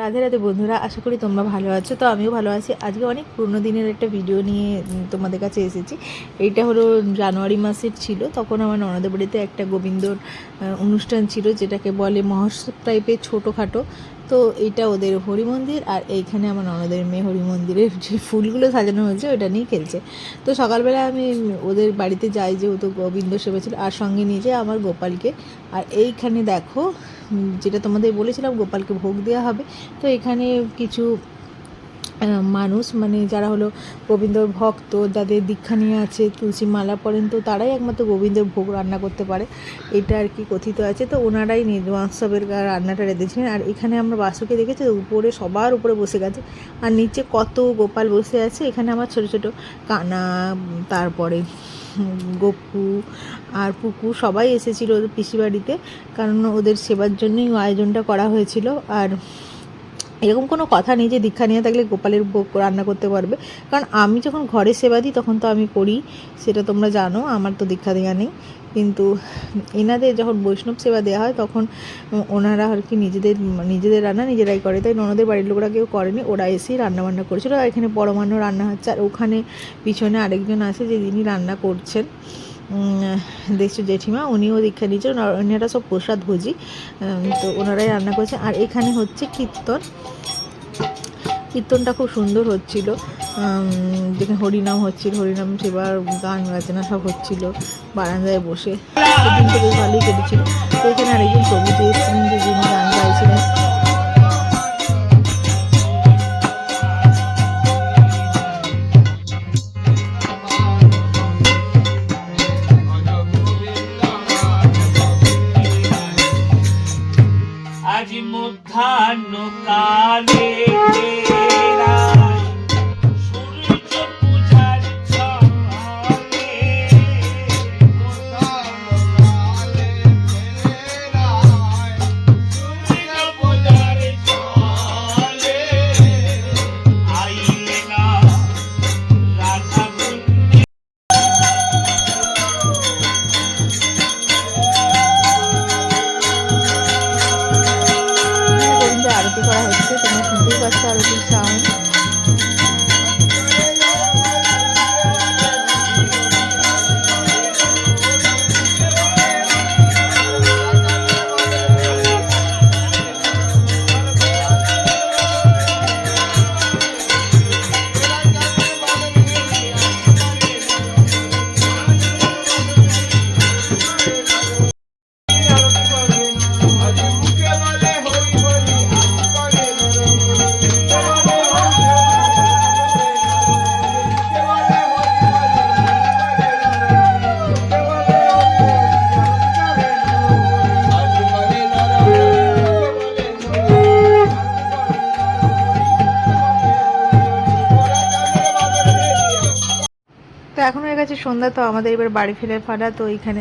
রাধে রাধে বন্ধুরা, আশা করি তোমরা ভালো আছো। তো আমিও ভালো আছি। আজকে অনেক পুরনো দিনের একটা ভিডিও নিয়ে তোমাদের কাছে এসেছি। এইটা হলো জানুয়ারি মাসের ছিল, তখন আমার ননদের বাড়িতে একটা গোবিন্দর অনুষ্ঠান ছিল, যেটাকে বলে মহোৎসব টাইপের ছোটোখাটো। তো এইটা ওদের হরি মন্দির আর এইখানে আমার ননদের মেয়ে হরি মন্দিরের যে ফুলগুলো সাজানো হয়েছে, ওটা নিয়ে খেলছে। তো সকালবেলা আমি ওদের বাড়িতে যাই যে ও তো গোবিন্দ সেবা ছিল, আর সঙ্গে নিয়ে যাই আমার গোপালকে। আর এইখানে দেখো যেটা তোমাদের বলেছিলাম, গোপালকে ভোগ দেওয়া হবে। তো এখানে কিছু মানুষ মানে যারা হলো গোবিন্দর ভক্ত, যাদের দীক্ষা নিয়ে আছে তুলসী মালা পরেন তো তারাই একমাত্র গোবিন্দর ভোগ রান্না করতে পারে। এটা আর কি কথিত আছে। তো ওনারাই নির্বাসবের রান্নাটা রেঁধেছিলেন। আর এখানে আমরা বাসুকে দেখেছি উপরে, সবার উপরে বসে গেছে। আর নিচে কত গোপাল বসে আছে, এখানে আমার ছোট ছোট কানা, তারপরে গপু আর পুকু, সবাই এসেছিল ওদের পিসি বাড়িতে কারণ ওদের সেবার জন্যই আয়োজনটা করা হয়েছিল। আর এরকম কোনো কথা নেই যে দীক্ষা নিয়ে থাকলে গোপালের ভোগ রান্না করতে পারবে। কারণ আমি যখন ঘরে সেবা দিই, তখন তো আমি করি, সেটা তোমরা জানো, আমার তো দীক্ষা দেওয়া নেই। কিন্তু এনাদের যখন বৈষ্ণব সেবা দেওয়া হয়, তখন ওনারা আর কি নিজেদের নিজেদের রান্না নিজেরাই করে। তাই ননদের বাড়ির লোকরা কেউ করেনি, ওরা এসেই রান্না বান্না করেছিল। আর এখানে পরমান্ন রান্না হচ্ছে। আর ওখানে পিছনে আরেকজন আছে যে, যিনি রান্না করছেন। দেখছ জেঠিমা, উনিও দীক্ষা নিয়েছেন আর ওনারা সব প্রসাদ ভোজি তো ওনারাই রান্না করেছে। আর এখানে হচ্ছে কীর্তন। কীর্তনটা খুব সুন্দর হচ্ছিল। যেখানে হরিনাম হচ্ছিল, হরিনাম সেবার গান বাজনা সব হচ্ছিল, বারান্দায় বসে। ভালোই কেটেছিল। তো এখানে আরেকজন এসেছিলেন, যে গান me. গোবিন্দ আরতি করা হচ্ছে তোমরা শুনতেই পাচ্ছ আরতির সাউন্ড তো এখন হয়ে গেছে সন্ধ্যা, তো আমাদের এবার বাড়ি ফেরার ফাড়া তো এইখানে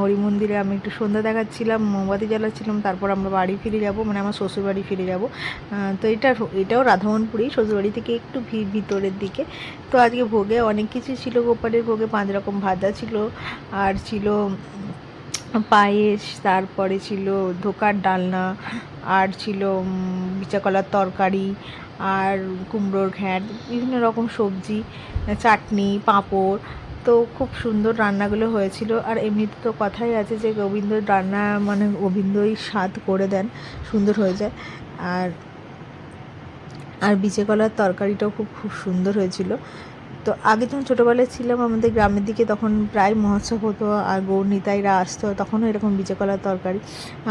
হরি মন্দিরে আমি একটু সন্ধ্যা দেখাচ্ছিলাম, মোমবাতি জ্বালাচ্ছিলাম, তারপর আমরা বাড়ি ফিরে যাব মানে আমার শ্বশুরবাড়ি ফিরে যাব। তো এটা, এটাও রাধামনপুরেই শ্বশুরবাড়ি থেকে একটু ভিতরের দিকে। তো আজকে ভোগে অনেক কিছু ছিল, গোপালের ভোগে পাঁচ রকম ভাজা ছিল, আর ছিল পায়েস, তারপরে ছিল ধোকার ডালনা আর ছিল বিচাকলার তরকারি আর কুমড়োর ঘ্যাঁট, বিভিন্ন রকম সবজি, চাটনি, পাঁপড়। তো খুব সুন্দর রান্নাগুলো হয়েছিল। আর এমনিতে তো কথাই আছে যে গোবিন্দ রান্না মানে গোবিন্দই স্বাদ করে দেন, সুন্দর হয়ে যায়। আর আর বিচে কলার তরকারিটাও খুব খুব সুন্দর হয়েছিল। তো আগে যখন ছোটোবেলায় ছিলাম, আমাদের গ্রামের দিকে তখন প্রায় মহোৎসব হতো আর গৌরনীতাইরা আসতো, তখনও এরকম বিচে কলার তরকারি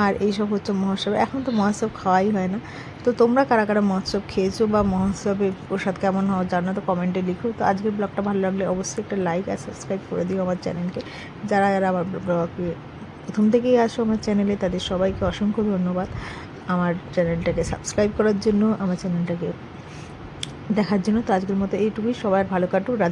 আর এইসব হচ্ছে মহোৎসব। এখন তো মহোৎসব খাওয়াই হয় না। তো তোমরা কারা কারা মহোৎসব খেয়েছো বা মহোৎসবে প্রসাদ কেমন হয় জানো তো কমেন্টে লিখো। তো আজকের ব্লগটা ভালো লাগলে অবশ্যই একটা লাইক আর সাবস্ক্রাইব করে দিও আমার চ্যানেলকে। যারা যারা আমার ব্লগে প্রথম থেকেই আসো আমার চ্যানেলে, তাদের সবাইকে অসংখ্য ধন্যবাদ। আমার চ্যানেলটাকে সাবস্ক্রাইব করার জন্য, আমার চ্যানেলটাকে দেখার জন্য তো আজকের মতো এইটুকুই। সবার ভালো কাটুক রাধে